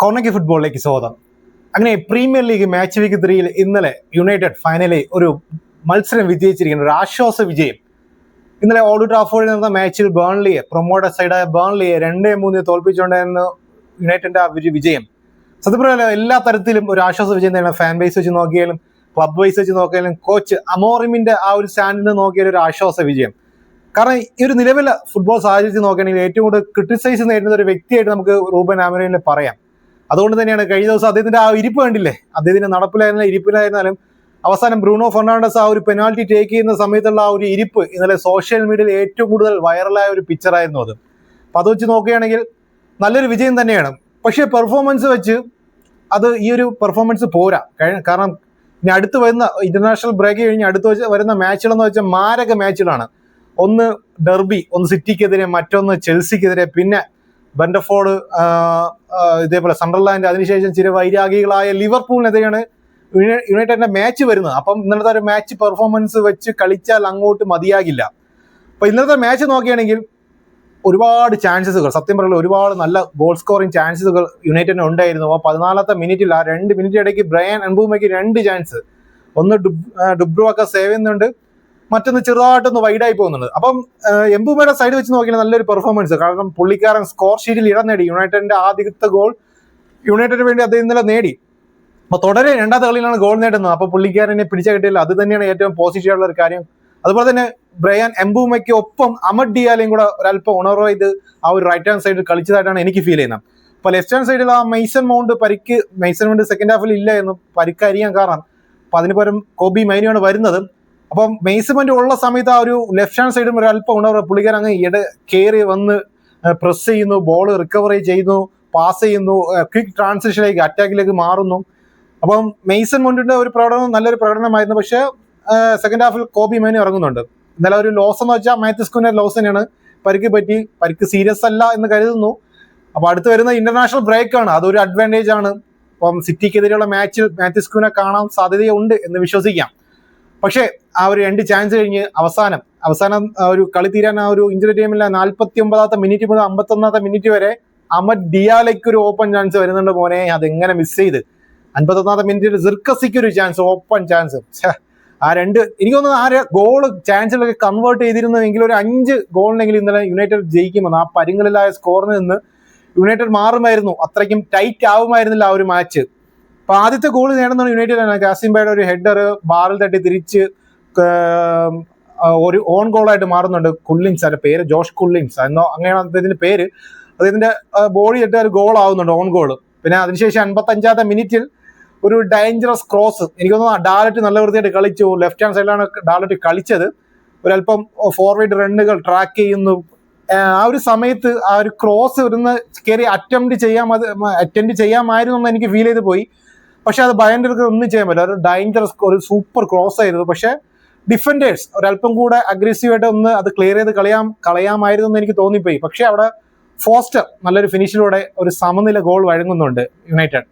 കോർണക്കി ഫുട്ബോളിലേക്ക് സ്വാഗതം. അങ്ങനെ പ്രീമിയർ ലീഗ് മാച്ച് വീക്ക് ത്രീയിൽ ഇന്നലെ യുണൈറ്റഡ് ഫൈനലിൽ ഒരു മത്സരം വിജയിച്ചിരിക്കുന്ന ഒരു ആശ്വാസ വിജയം. ഇന്നലെ ഓൾഡ് ട്രാഫോർഡിൽ നടന്ന മാച്ചിൽ ബേൺലിയെ പ്രൊമോട്ടർ സൈഡായ ബേൺലിയെ രണ്ടേ മൂന്നേ തോൽപ്പിച്ചുകൊണ്ടായിരുന്നു യുണൈറ്റഡിന്റെ ആ ഒരു വിജയം. സത്യം പറയാലോ എല്ലാ തരത്തിലും ഒരു ആശ്വാസ വിജയം തന്നെയാണ്. ഫാൻ ബേസ് വെച്ച് നോക്കിയാലും ക്ലബ് വൈസ് വെച്ച് നോക്കിയാലും കോച്ച് അമോറിമിന്റെ ആ ഒരു സ്റ്റാൻഡിൽ നിന്ന് നോക്കിയാലും ഒരു ആശ്വാസ വിജയം. കാരണം ഈ ഒരു നിലവിലെ ഫുട്ബോൾ സാഹചര്യത്തിൽ നോക്കുകയാണെങ്കിൽ ഏറ്റവും കൂടുതൽ ക്രിട്ടിസൈസ് നേരിടുന്ന ഒരു വ്യക്തിയായിട്ട് നമുക്ക് റൂബൻ ആമരനെ പറയാം. അതുകൊണ്ട് തന്നെയാണ് കഴിഞ്ഞ ദിവസം അദ്ദേഹത്തിന്റെ ആ ഇരിപ്പ് കണ്ടില്ലേ? അദ്ദേഹത്തിന്റെ നടപ്പിലായിരുന്നാലും ഇരിപ്പിലായിരുന്നാലും അവസാനം ബ്രൂണോ ഫെർണാണ്ടസ് ആ ഒരു പെനാൽറ്റി ടേക്ക് ചെയ്യുന്ന സമയത്തുള്ള ആ ഒരു ഇരിപ്പ് ഇന്നലെ സോഷ്യൽ മീഡിയയിൽ ഏറ്റവും കൂടുതൽ വൈറലായ ഒരു പിക്ചറായിരുന്നു അത്. അപ്പൊ അത് വെച്ച് നോക്കുകയാണെങ്കിൽ നല്ലൊരു വിജയം തന്നെയാണ്. പക്ഷേ പെർഫോമൻസ് വെച്ച് അത് ഈ ഒരു പെർഫോമൻസ് പോരാ. കാരണം ഇനി അടുത്ത് വരുന്ന ഇന്റർനാഷണൽ ബ്രേക്ക് കഴിഞ്ഞ് അടുത്ത് വരുന്ന മാച്ചുകളെന്ന് വെച്ചാൽ മാരക മാച്ചുകളാണ് ഒന്ന് ഡെർബി ഒന്ന് സിറ്റിക്കെതിരെ മറ്റൊന്ന് ചെൽസിക്കെതിരെ പിന്നെ ബെൻഡഫോർഡ് ഇതേപോലെ സണ്ടർലാൻഡ് അതിനുശേഷം ചില വൈരാഗികളായ ലിവർപൂളിനെതിരെയാണ് യുണൈ- യുണൈറ്റഡിന്റെ മാച്ച് വരുന്നത്. അപ്പം ഇന്നലത്തെ ഒരു മാച്ച് പെർഫോമൻസ് വെച്ച് കളിച്ചാൽ അങ്ങോട്ട് മതിയാകില്ല. അപ്പൊ ഇന്നലത്തെ മാച്ച് നോക്കുകയാണെങ്കിൽ ഒരുപാട് ചാൻസസുകൾ സത്യം പറയുന്നത് ഒരുപാട് നല്ല ഗോൾ സ്കോറിംഗ് ചാൻസസുകൾ യുണൈറ്റഡിന് ഉണ്ടായിരുന്നു. ആ പതിനാലാമത്തെ മിനിറ്റിൽ ആ രണ്ട് മിനിറ്റ് ഇടയ്ക്ക് ബ്രയൻ അൻബൂമയ്ക്ക് രണ്ട് ചാൻസ് ഒന്ന് ഡുബ്- ഡുബ്രുവൊക്കെ സേവ് ചെയ്യുന്നുണ്ട്. മറ്റൊന്ന് ചെറുതായിട്ടൊന്ന് വൈഡായി പോകുന്നുണ്ട്. അപ്പം എംബുമയുടെ സൈഡ് വെച്ച് നോക്കിയാൽ നല്ലൊരു പെർഫോമൻസ് കാരണം പുള്ളിക്കാരൻ സ്കോർ ഷീറ്റിൽ ഇടം നേടി. യുണൈറ്റഡിന്റെ ആദ്യത്തെ ഗോൾ യുണൈറ്റഡിന് വേണ്ടി അദ്ദേഹം ഇന്നലെ നേടി. അപ്പൊ തുടരെ രണ്ടാമത്തെ കളിയിലാണ് ഗോൾ നേടുന്നത്. അപ്പൊ പുള്ളിക്കാരനെ പിടിച്ച കിട്ടിയില്ല. അത് തന്നെയാണ് ഏറ്റവും പോസിറ്റീവ് ആയിട്ടുള്ള ഒരു കാര്യം. അതുപോലെ തന്നെ ബ്രയാൻ എംബൂമയ്ക്ക് ഒപ്പം അമഡ് ഡിയാലയും കൂടെ ഒരല്പം ഉണർവ് ചെയ്ത് ആ ഒരു റൈറ്റ് ഹാൻഡ് സൈഡിൽ കളിച്ചതായിട്ടാണ് എനിക്ക് ഫീൽ ചെയ്യുന്നത്. അപ്പൊ ലെഫ്റ്റ് ഹാൻഡ് സൈഡിൽ ആ മെയ്സൺ മൗണ്ട് പരിക്ക് മെയ്സൺ മൗണ്ട് സെക്കൻഡ് ഹാഫിൽ ഇല്ല എന്ന് പരിക്കരിയാൻ കാരണം. അപ്പൊ അതിന് പകരം കോബി മൈനിയാണ് വരുന്നത്. അപ്പം ബേസ്മെന്റ് ഉള്ള സമയത്ത് ആ ഒരു ലെഫ്റ്റ് ഹാൻഡ് സൈഡും ഒരു അല്പം ഉണ്ടാവും പുള്ളിക്കാരൻ അങ്ങ് ഇട കയറി വന്ന് പ്രസ് ചെയ്യുന്നു ബോൾ റിക്കവറി ചെയ്യുന്നു പാസ് ചെയ്യുന്നു ക്വിക്ക് ട്രാൻസിഷനിലേക്ക് അറ്റാക്കിലേക്ക് മാറുന്നു. അപ്പം മെയ്സൺ മൗണ്ടിന്റെ ഒരു പ്രകടനം നല്ലൊരു പ്രകടനമായിരുന്നു. പക്ഷേ സെക്കൻഡ് ഹാഫിൽ കോബി മൈനി ഇറങ്ങുന്നുണ്ട്. എന്നാലും ഒരു ലോസ് എന്ന് വെച്ചാൽ മാത്യസ് കുഞ്ഞ ലോസ് തന്നെയാണ്. പരിക്ക് പറ്റി പരിക്ക് സീരിയസ് അല്ല എന്ന് കരുതുന്നു. അപ്പൊ അടുത്ത് വരുന്ന ഇന്റർനാഷണൽ ബ്രേക്ക് ആണ്. അതൊരു അഡ്വാന്റേജ് ആണ്. അപ്പം സിറ്റിക്കെതിരെയുള്ള മാച്ചിൽ മാത്യസ് കുനെ കാണാൻ സാധ്യതയുണ്ട് എന്ന് വിശ്വസിക്കാം. പക്ഷേ ആ ഒരു രണ്ട് ചാൻസ് കഴിഞ്ഞ് അവസാനം അവസാനം ഒരു കളി തീരാൻ ആ ഒരു ഇഞ്ചുറി ടൈമിലെ നാൽപ്പത്തി ഒമ്പതാമത്തെ മിനിറ്റ് മുതൽ അമ്പത്തി ഒന്നാമത്തെ മിനിറ്റ് വരെ അമർ ഡിയാലയ്ക്ക് ഒരു ഓപ്പൺ ചാൻസ് വരുന്നുണ്ട് മോനെ. അതെങ്ങനെ മിസ് ചെയ്ത്? അൻപത്തി ഒന്നാമത്തെ മിനിറ്റിൽ സിർക്കസിക്ക് ഒരു ചാൻസ് ഓപ്പൺ ചാൻസ് ആ രണ്ട് എനിക്ക് തോന്നുന്നു ആ ഗോൾ ചാൻസിലൊക്കെ കൺവേർട്ട് ചെയ്തിരുന്നെങ്കിൽ ഒരു അഞ്ച് ഗോളിനെങ്കിലും ഇന്നലെ യുണൈറ്റഡ് ജയിക്കുമെന്ന് ആ പരിങ്ങളിലായ സ്കോറിൽ നിന്ന് യുണൈറ്റഡ് മാറുമായിരുന്നു. അത്രയ്ക്കും ടൈറ്റ് ആവുമായിരുന്നില്ല ആ ഒരു മാച്ച് അപ്പൊ ആദ്യത്തെ ഗോൾ നേടുന്നത് യുണൈറ്റഡ് ആണ് കാസിംബയുടെ ഒരു ഹെഡർ ബാറിൽ തട്ടി തിരിച്ച് ഒരു ഓൺ ഗോളായിട്ട് മാറുന്നുണ്ട് കുള്ളിങ്സ് അതിന്റെ പേര് ജോഷ് കുള്ളിങ്സ് എന്നോ അങ്ങനെയാണ് അദ്ദേഹത്തിന്റെ പേര്. അദ്ദേഹത്തിന്റെ ബോഡി ഇട്ട് ഒരു ഗോൾ ആവുന്നുണ്ട് ഓൺ ഗോൾ പിന്നെ അതിനുശേഷം അൻപത്തി അഞ്ചാമത്തെ മിനിറ്റിൽ ഒരു ഡേഞ്ചറസ് ക്രോസ് എനിക്ക് തോന്നുന്നു ഡാലറ്റ് നല്ല വൃത്തിയായിട്ട് കളിച്ചു. ലെഫ്റ്റ് ഹാൻഡ് സൈഡിലാണ് ഡാലറ്റ് കളിച്ചത്. ഒരല്പം ഫോർവേഡ് റണ്ണുകൾ ട്രാക്ക് ചെയ്യുന്നു. ആ ഒരു സമയത്ത് ആ ഒരു ക്രോസ് വരുന്ന കയറി അറ്റംപ്റ്റ് ചെയ്യാൻ അറ്റംപ്റ്റ് ചെയ്യാമായിരുന്നു എന്ന് എനിക്ക് ഫീൽ ചെയ്ത് പോയി. പക്ഷെ അത് ബയൻഡർക്ക് ഒന്നും ചെയ്യാൻ പറ്റില്ല. ഒരു ഡേഞ്ചറസ് ഒരു സൂപ്പർ ക്രോസ് ആയിരുന്നു. പക്ഷെ ഡിഫൻഡേഴ്സ് ഒരല്പം കൂടെ അഗ്രസീവ് ആയിട്ട് ഒന്ന് അത് ക്ലിയർ ചെയ്ത് കളയാം കളയാമായിരുന്നു എന്ന് എനിക്ക് തോന്നിപ്പോയി. പക്ഷെ അവിടെ ഫോസ്റ്റർ നല്ലൊരു ഫിനിഷിലൂടെ ഒരു സമനില ഗോൾ വഴങ്ങുന്നുണ്ട് യുണൈറ്റഡ്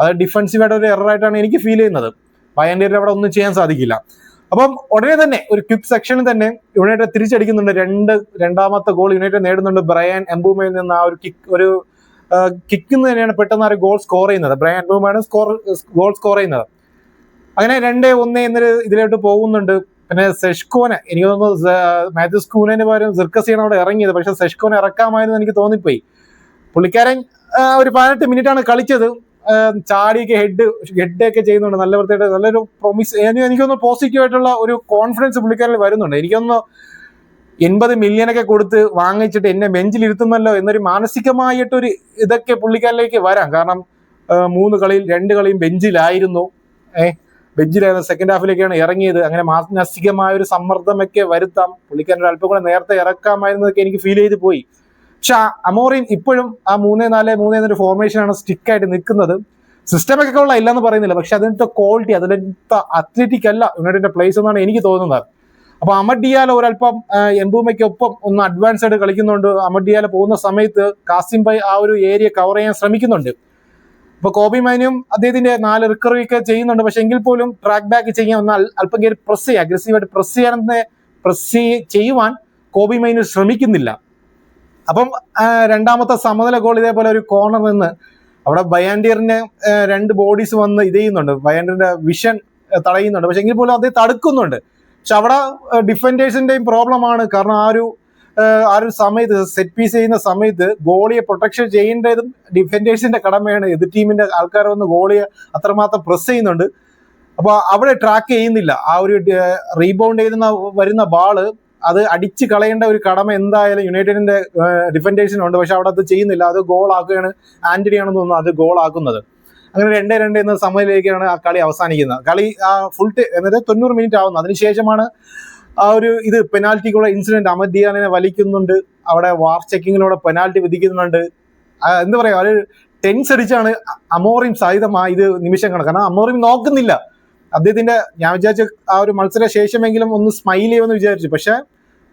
അത് ഡിഫൻസീവായിട്ട് ഒരു എററായിട്ടാണ് എനിക്ക് ഫീൽ ചെയ്യുന്നത്. ഭയങ്കര അവിടെ ഒന്നും ചെയ്യാൻ സാധിക്കില്ല. അപ്പം ഉടനെ തന്നെ ഒരു ക്വിക്ക് സെക്ഷനിൽ തന്നെ യുണൈറ്റഡ് തിരിച്ചടിക്കുന്നുണ്ട്. രണ്ട് രണ്ടാമത്തെ ഗോൾ യുണൈറ്റഡ് നേടുന്നുണ്ട്. ബ്രയാൻ എംബൂമയിൽ നിന്ന് ആ ഒരു കിക്ക് ഒരു കിക്കിൽ തന്നെയാണ് പെട്ടെന്ന് ഒരു ഗോൾ സ്കോർ ചെയ്യുന്നത്. ബ്രയാൻ എംബൂമാണ് സ്കോർ ഗോൾ സ്കോർ ചെയ്യുന്നത്. അങ്ങനെ രണ്ട് ഒന്ന് എന്നൊരു ഇതിലോട്ട് പോകുന്നുണ്ട്. പിന്നെ സെഷ്കോനെ എനിക്ക് തോന്നുന്നു മാത്യൂസ് കൂനന് പകരം സിർക്കസിയാണ് അവിടെ ഇറങ്ങിയത്. പക്ഷെ സെഷ്കോനെ ഇറക്കാമായിരുന്നു എനിക്ക് തോന്നിപ്പോയി. പുള്ളിക്കാരൻ ഒരു പതിനെട്ട് മിനിറ്റ് ആണ് കളിച്ചത്. ചാടിയൊക്കെ ഹെഡ് ഹെഡ് ഒക്കെ ചെയ്യുന്നുണ്ട്. നല്ല വൃത്തിയായിട്ട് നല്ലൊരു പ്രൊമിസ് എനിക്കൊന്ന് പോസിറ്റീവ് ആയിട്ടുള്ള ഒരു കോൺഫിഡൻസ് പുള്ളിക്കാരിൽ വരുന്നുണ്ട്. എനിക്കൊന്ന് എൺപത് മില്യനൊക്കെ കൊടുത്ത് വാങ്ങിച്ചിട്ട് എന്നെ ബെഞ്ചിൽ ഇരുത്തുമല്ലോ എന്നൊരു മാനസികമായിട്ടൊരു ഇതൊക്കെ പുള്ളിക്കാരിലേക്ക് വരാം. കാരണം മൂന്ന് കളിയിൽ രണ്ട് കളിയും ബെഞ്ചിലായിരുന്നു. ഏഹ് ബെഞ്ചിലായിരുന്നു. സെക്കൻഡ് ഹാഫിലേക്കാണ് ഇറങ്ങിയത്. അങ്ങനെ മാനസികമായ ഒരു സമ്മർദ്ദമൊക്കെ വരുത്താം. പുള്ളിക്കാരൻ ഒരു അല്പം കൂടെ നേരത്തെ ഇറക്കാമായിരുന്നതൊക്കെ എനിക്ക് ഫീൽ ചെയ്ത് പോയി. പക്ഷെ അമോറിൻ ഇപ്പോഴും ആ മൂന്നേ നാല് മൂന്നേ എന്നൊരു ഫോർമേഷനാണ് സ്റ്റിക്കായിട്ട് നിൽക്കുന്നത്. സിസ്റ്റമൊക്കെ ഉള്ള ഇല്ലെന്ന് പറയുന്നില്ല. പക്ഷെ അതിന്റെ ക്വാളിറ്റി അതിന്റെ അത്ലറ്റിക് അല്ല. യുണൈറ്റഡിന്റെ പ്ലേസ് എന്നാണ് എനിക്ക് തോന്നുന്നത്. അപ്പൊ അമഡിയാല ഒരല്പം എംബൂമയ്ക്കൊപ്പം ഒന്ന് അഡ്വാൻസ് ആയിട്ട് കളിക്കുന്നുണ്ട്. അമഡിയാല പോകുന്ന സമയത്ത് കാസിം ബൈ ആ ഒരു ഏരിയ കവർ ചെയ്യാൻ ശ്രമിക്കുന്നുണ്ട്. അപ്പൊ കോബി മൈനും അദ്ദേഹത്തിന്റെ നാല് റിക്കറി ഒക്കെ ചെയ്യുന്നുണ്ട്. പക്ഷെ എങ്കിൽ പോലും ട്രാക്ക് ബാക്ക് ചെയ്യാൻ ഒന്ന് അല്പം കയറി പ്രസ് ചെയ്യുക അഗ്രസീവായിട്ട് പ്രസ് ചെയ്യാൻ പ്രസ് ചെയ്യുവാൻ കോബി മൈനു ശ്രമിക്കുന്നില്ല. അപ്പം രണ്ടാമത്തെ സമനില ഗോൾ ഇതേപോലെ ഒരു കോർണർ നിന്ന് അവിടെ ബയാൻഡിയറിന്റെ രണ്ട് ബോഡീസ് വന്ന് ഇത് ചെയ്യുന്നുണ്ട്. ബയാൻഡിയറിന്റെ വിഷൻ തടയുന്നുണ്ട്. പക്ഷെ എങ്കിൽ പോലും അദ്ദേഹം തടുക്കുന്നുണ്ട്. പക്ഷെ അവിടെ ഡിഫൻഡേഴ്സിന്റെയും പ്രോബ്ലമാണ് കാരണം ആ ഒരു ആ ഒരു സമയത്ത് സെറ്റ് പീസ് ചെയ്യുന്ന സമയത്ത് ഗോളിയെ പ്രൊട്ടക്ഷൻ ചെയ്യേണ്ടതും ഡിഫൻഡേഴ്സിന്റെ കടമയാണ്. എതിർ ടീമിന്റെ ആൾക്കാർ വന്ന് ഗോളിയെ അത്രമാത്രം പ്രസ് ചെയ്യുന്നുണ്ട്. അപ്പൊ അവിടെ ട്രാക്ക് ചെയ്യുന്നില്ല. ആ ഒരു റീബൗണ്ട് ചെയ്യുന്ന വരുന്ന ബാൾ അത് അടിച്ച് കളയേണ്ട ഒരു കടമ എന്തായാലും യുണൈറ്റഡിന്റെ ഡിഫൻഡേഴ്സിനുണ്ട് പക്ഷെ അവിടെ അത് ചെയ്യുന്നില്ല. അത് ഗോൾ ആക്കുകയാണ് ആന്റണി ആണെന്ന് തോന്നുന്നു അത് ഗോൾ ആക്കുന്നത്. അങ്ങനെ രണ്ടേ രണ്ട് എന്ന സമയത്തിലേക്കാണ് ആ കളി അവസാനിക്കുന്നത്. കളി ആ ഫുൾ എന്നിട്ട് തൊണ്ണൂറ് മിനിറ്റ് ആവുന്നു. അതിനുശേഷമാണ് ആ ഒരു ഇത് പെനാൽറ്റിക്കുള്ള ഇൻസിഡന്റ് അഹമ്മദ് വലിക്കുന്നുണ്ട്. അവിടെ വാർ ചെക്കിങ്ങിലൂടെ പെനാൽറ്റി വിധിക്കുന്നുണ്ട്. എന്താ പറയാ ഒരു ടെൻസ് അടിച്ചാണ് അമോറിയും സഹിതം ആ ഇത് നിമിഷങ്ങൾ കാരണം അമോറിയും നോക്കുന്നില്ല. അദ്ദേഹത്തിന്റെ ഞാൻ വിചാരിച്ച ആ ഒരു മത്സര ശേഷമെങ്കിലും ഒന്ന് സ്മൈൽ ചെയ്യുമെന്ന് വിചാരിച്ചു. പക്ഷെ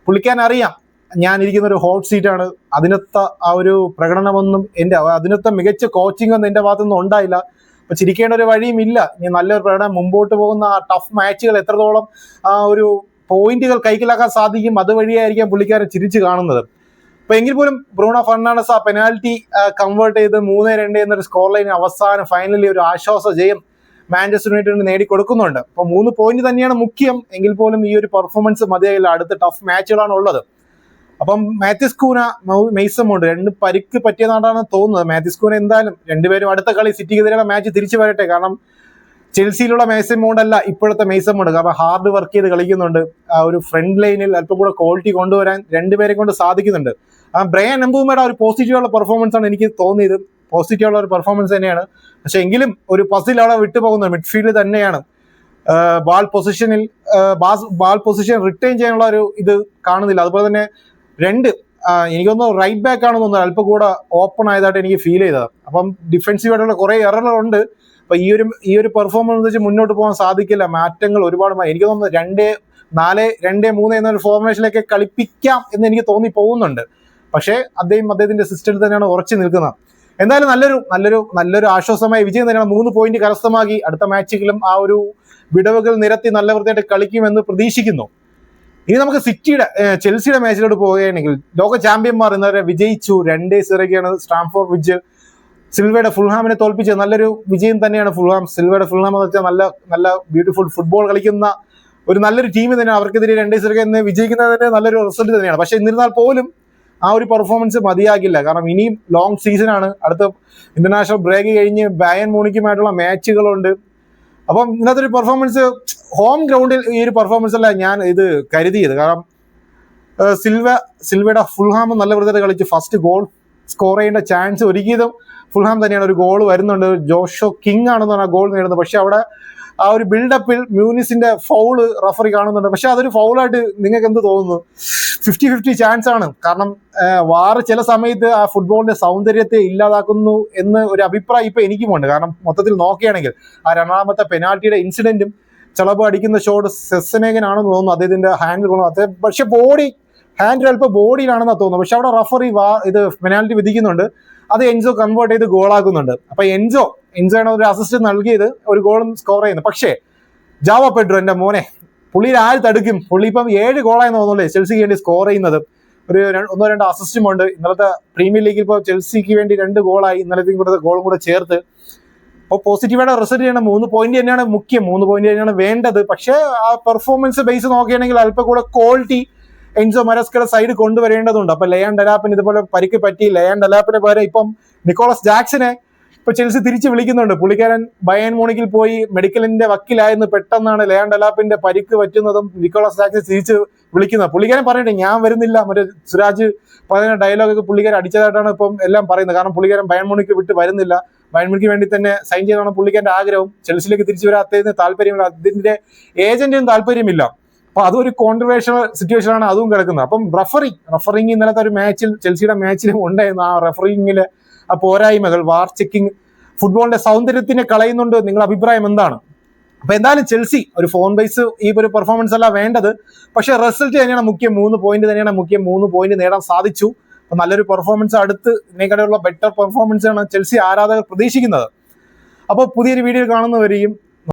പുളിക്കാൻ അറിയാം ഞാൻ ഇരിക്കുന്ന ഒരു ഹോട്ട് സീറ്റാണ് അതിനത്തെ ആ ഒരു പ്രകടനമൊന്നും എന്റെ അതിനത്തെ മികച്ച കോച്ചിങ് ഒന്നും എന്റെ ഭാഗത്തുനിന്ന് ഉണ്ടായില്ല. അപ്പൊ ചിരിക്കേണ്ട ഒരു വഴിയും ഇല്ല. ഇനി നല്ലൊരു പ്രകടനം മുമ്പോട്ട് പോകുന്ന ആ ടഫ് മാച്ചുകൾ എത്രത്തോളം ആ ഒരു പോയിന്റുകൾ കൈക്കലാക്കാൻ സാധിക്കും അതുവഴിയായിരിക്കാം പുള്ളിക്കാരൻ ചിരിച്ചു കാണുന്നത്. അപ്പൊ എങ്കിൽ പോലും ബ്രൂണോ ഫെർണാണ്ടസ് ആ പെനാൽറ്റി കൺവേർട്ട് ചെയ്ത് മൂന്ന് രണ്ട് എന്നൊരു സ്കോർ ലൈൻ അവസാനം ഫൈനലി ഒരു ആശ്വാസ ജയം മാഞ്ചസ്റ്റർ യുണൈറ്റഡിന് നേടിക്കൊടുക്കുന്നുണ്ട്. അപ്പൊ മൂന്ന് പോയിന്റ് തന്നെയാണ് മുഖ്യം. എങ്കിൽ പോലും ഈ ഒരു പെർഫോമൻസ് മതിയായില്ല. അടുത്ത ടഫ് മാച്ചുകളാണ് ഉള്ളത് അപ്പം മാത്യുസ് കൂന മെയ്സമുണ്ട് രണ്ട് പരിക്ക് പറ്റിയ നാടാണ് തോന്നുന്നത്. മാത്യുസ് കൂന എന്തായാലും രണ്ടുപേരും അടുത്ത കളി സിറ്റിക്കെതിരെയുള്ള മാച്ച് തിരിച്ചു വരട്ടെ. കാരണം ചെൽസിയിലുള്ള മേസൻ മൗണ്ട് അല്ല ഇപ്പോഴത്തെ മേസൻ മോണ്ട്. കാരണം ഹാർഡ് വർക്ക് ചെയ്ത് കളിക്കുന്നുണ്ട്. ആ ഒരു ഫ്രണ്ട് ലൈനിൽ അല്പം കൂടെ ക്വാളിറ്റി കൊണ്ടുവരാൻ രണ്ടുപേരെ കൊണ്ട് സാധിക്കുന്നുണ്ട്. ആ ബ്രയൻ എംബൂമയുടെ ഒരു പോസിറ്റീവുള്ള പെർഫോമൻസ് ആണ് എനിക്ക് തോന്നിയത്. പോസിറ്റീവുള്ള ഒരു പെർഫോമൻസ് തന്നെയാണ്. പക്ഷെ എങ്കിലും ഒരു പസിൽ അവിടെ വിട്ടുപോകുന്നത് മിഡ്ഫീൽഡ് തന്നെയാണ്. ബാൾ പൊസിഷനിൽ ബാൾ പൊസിഷൻ റിട്ടേൺ ചെയ്യാനുള്ള ഒരു ഇത് കാണുന്നില്ല. അതുപോലെ തന്നെ രണ്ട് എനിക്കൊന്ന് റൈറ്റ് ബാക്ക് ആണെന്ന് തോന്നുന്നത് അല്പം കൂടെ ഓപ്പൺ ആയതായിട്ട് എനിക്ക് ഫീൽ ചെയ്തത്. അപ്പം ഡിഫൻസീവ് ആയിട്ടുള്ള കുറെ എററുകളുണ്ട് അപ്പൊ ഈ ഒരു ഈ ഒരു പെർഫോമൻസ് വെച്ച് മുന്നോട്ട് പോകാൻ സാധിക്കില്ല. മാറ്റങ്ങൾ ഒരുപാട് എനിക്ക് തോന്നുന്നു രണ്ട് നാല് രണ്ട് മൂന്ന് എന്നൊരു ഫോർമേഷനിലേക്ക് കളിപ്പിക്കാം എന്ന് എനിക്ക് തോന്നി പോകുന്നുണ്ട്. പക്ഷേ അദ്ദേഹം അദ്ദേഹത്തിന്റെ സിസ്റ്റത്തിൽ തന്നെയാണ് ഉറച്ചു നിൽക്കുന്നത്. എന്തായാലും നല്ലൊരു നല്ലൊരു നല്ലൊരു ആശ്വാസമായ വിജയം തന്നെയാണ്. മൂന്ന് പോയിന്റ് കരസ്ഥമാക്കി അടുത്ത മാച്ചിലും ആ ഒരു വിടവുകൾ നിരത്തി നല്ല വൃത്തിയായിട്ട് കളിക്കുമെന്ന് പ്രതീക്ഷിക്കുന്നു. ഇനി നമുക്ക് സിറ്റിയുടെ ചെൽസിയുടെ മാച്ചിലോട്ട് പോവുകയാണെങ്കിൽ ലോക ചാമ്പ്യന്മാർ ഇന്നലെ വിജയിച്ചു. രണ്ടേ സിറയ്ക്കാണ് സ്റ്റാംഫോർഡ് വിജ് സിൽവയുടെ ഫുൾഹാമിനെ തോൽപ്പിച്ച നല്ലൊരു വിജയം തന്നെയാണ് ഫുൾഹാം. സിൽവയുടെ ഫുൾഹാം എന്ന് വെച്ചാൽ നല്ല നല്ല ബ്യൂട്ടിഫുൾ ഫുട്ബോൾ കളിക്കുന്ന ഒരു നല്ലൊരു ടീം തന്നെയാണ്. അവർക്കെതിരെ രണ്ടേ സിറയ്ക്ക് എന്ന് തന്നെ നല്ലൊരു റിസൾട്ട് തന്നെയാണ്. പക്ഷെ എന്നിരുന്നാൽ പോലും ആ ഒരു പെർഫോമൻസ് മതിയാകില്ല. കാരണം ഇനിയും ലോങ് സീസൺ ആണ്. അടുത്ത ഇന്റർനാഷണൽ ബ്രേക്ക് കഴിഞ്ഞ് ബയൻ മോണിക്കുമായിട്ടുള്ള മാച്ചുകളുണ്ട് അപ്പം ഇന്നത്തെ ഒരു പെർഫോമൻസ് ഹോം ഗ്രൗണ്ടിൽ ഈ ഒരു പെർഫോമൻസ് അല്ല ഞാൻ ഇത് കരുതിയത്. കാരണം സിൽവ സിൽവയുടെ ഫുൾഹാം നല്ല വൃത്തിയായിട്ട് കളിച്ച് ഫസ്റ്റ് ഗോൾ സ്കോർ ചെയ്യേണ്ട ചാൻസ് ഒരുക്കിയതും ഫുൾഹാം തന്നെയാണ്. ഒരു ഗോൾ വരുന്നുണ്ട്. ജോഷോ കിങ് ആണെന്ന് പറഞ്ഞാൽ ഗോൾ നേടുന്നത്. പക്ഷെ അവിടെ ആ ഒരു ബിൽഡപ്പിൽ മ്യൂനിസിന്റെ ഫൗൾ റഫറി കാണുന്നുണ്ട്. പക്ഷെ അതൊരു ഫൗളായിട്ട് നിങ്ങൾക്ക് എന്ത് തോന്നുന്നു? ഫിഫ്റ്റി ഫിഫ്റ്റി ചാൻസ് ആണ്. കാരണം വാറ് ചില സമയത്ത് ആ ഫുട്ബോളിന്റെ സൗന്ദര്യത്തെ ഇല്ലാതാക്കുന്നു എന്ന് ഒരു അഭിപ്രായം ഇപ്പൊ എനിക്കുമുണ്ട് കാരണം മൊത്തത്തിൽ നോക്കുകയാണെങ്കിൽ ആ രണ്ടാമത്തെ പെനാൽറ്റിയുടെ ഇൻസിഡന്റും ചിലപ്പോൾ അടിക്കുന്ന ഷോട്ട് സെസ്സനേകനാണെന്ന് തോന്നുന്നു അദ്ദേഹത്തിന്റെ ഹാൻഡിൽ കൊണ്ടു അദ്ദേഹം പക്ഷെ ബോഡി ഹാൻഡിൽ അല്പം ബോഡിയിലാണെന്നാണ് തോന്നുന്നു. പക്ഷെ അവിടെ റഫറി വാ ഇത് പെനാൽറ്റി വിധിക്കുന്നുണ്ട്. അത് എൻസോ കൺവേർട്ട് ചെയ്ത് ഗോളാക്കുന്നുണ്ട് അപ്പൊ എൻസോ എൻസോ ആണ് ഒരു അസിസ്റ്റ് നൽകിയത് ഒരു ഗോളും സ്കോർ ചെയ്യുന്നത് പക്ഷേ ജാവ പെഡ്രോ എന്റെ മോനെ പുള്ളിയിൽ ആര് തടുക്കും. പുള്ളി ഇപ്പം ഏഴ് ഗോളായി തോന്നുന്നല്ലേ ചെൽസിക്ക് വേണ്ടി സ്കോർ ചെയ്യുന്നത്. ഒരു ഒന്നോ രണ്ടോ അസിസ്റ്റും ഉണ്ട്. ഇന്നലത്തെ പ്രീമിയർ ലീഗിൽ ഇപ്പോൾ ചെൽസിക്ക് വേണ്ടി രണ്ട് ഗോളായി ഇന്നലത്തെയും കൂടെ ഗോളും കൂടെ ചേർത്ത്. അപ്പോൾ പോസിറ്റീവായിട്ട് റിസൾട്ട് ചെയ്യണം. മൂന്ന് പോയിന്റ് തന്നെയാണ് മുഖ്യം. മൂന്ന് പോയിന്റ് തന്നെയാണ് വേണ്ടത്. പക്ഷേ ആ പെർഫോമൻസ് ബേസ് നോക്കുകയാണെങ്കിൽ അല്പം കൂടെ ക്വാളിറ്റി എൻസോ മരസ്കയുടെ സൈഡ് കൊണ്ടുവരേണ്ടതുണ്ട്. അപ്പൊ ലയൺ ഡലാപ്പിന് ഇതുപോലെ പരിക്ക് പറ്റി. ലയൺ ഡലാപ്പിന് പകരം ഇപ്പം നിക്കോളസ് ജാക്സനെ ഇപ്പൊ ചെൽസി തിരിച്ചു വിളിക്കുന്നുണ്ട്. പുള്ളിക്കാരൻ ബയൻ മോണിക്കിൽ പോയി മെഡിക്കലിന്റെ വക്കിലായെന്ന് പെട്ടെന്നാണ് ലയൺ ഡലാപ്പിന്റെ പരിക്ക് പറ്റുന്നതും നിക്കോളസ് ജാക്സൺ തിരിച്ച് വിളിക്കുന്നത്. പുള്ളിക്കാരൻ പറയട്ടെ ഞാൻ വരുന്നില്ല. മറ്റേ സുരാജ് പറയുന്ന ഡയലോഗൊക്കെ പുള്ളിക്കാരൻ അടിച്ചതായിട്ടാണ് ഇപ്പം എല്ലാം പറയുന്നത്. കാരണം പുള്ളിക്കാരൻ ബയൻ മോണിക്ക് വിട്ട് വരുന്നില്ല. ബയൺ മോണിക്ക് വേണ്ടി തന്നെ സൈൻ ചെയ്താണ് പുള്ളിക്കാരന്റെ ആഗ്രഹം. ചെൽസിലേക്ക് തിരിച്ചു വരാൻ അദ്ദേഹത്തിന് താല്പര്യമില്ല അദ്ദേഹത്തിന്റെ ഏജന്റിനും താല്പര്യമില്ല. അപ്പൊ അതൊരു കോൺട്രവേഴ്ഷ്യൽ സിറ്റുവേഷൻ ആണ് അതും കിടക്കുന്നത്. അപ്പം റഫറിങ് റഫറിങ് ഇന്നലത്തെ ഒരു മാച്ചിൽ ചെൽസിയുടെ മാച്ചിലും ഉണ്ടായിരുന്നു. ആ റഫറിങ്ങിലെ ആ പോരായ്മകൾ വാർ ചെക്കിങ് ഫുട്ബോളിന്റെ സൗന്ദര്യത്തിനെ കളയുന്നുണ്ട്. നിങ്ങളുടെ അഭിപ്രായം എന്താണ്? അപ്പൊ എന്തായാലും ചെൽസി ഒരു ഫോൺ ബേസ് ഈ ഒരു പെർഫോമൻസ് അല്ല വേണ്ടത്. പക്ഷെ റിസൾട്ട് തന്നെയാണ് മുഖ്യം മൂന്ന് പോയിന്റ് തന്നെയാണ് മുഖ്യം മൂന്ന് പോയിന്റ് നേടാൻ സാധിച്ചു. അപ്പൊ നല്ലൊരു പെർഫോമൻസ് അടുത്ത് ഇതിനേക്കാളുള്ള ബെറ്റർ പെർഫോമൻസ് ആണ് ചെൽസി ആരാധകർ പ്രതീക്ഷിക്കുന്നത്. അപ്പോൾ പുതിയൊരു വീഡിയോ കാണുന്നവരെയും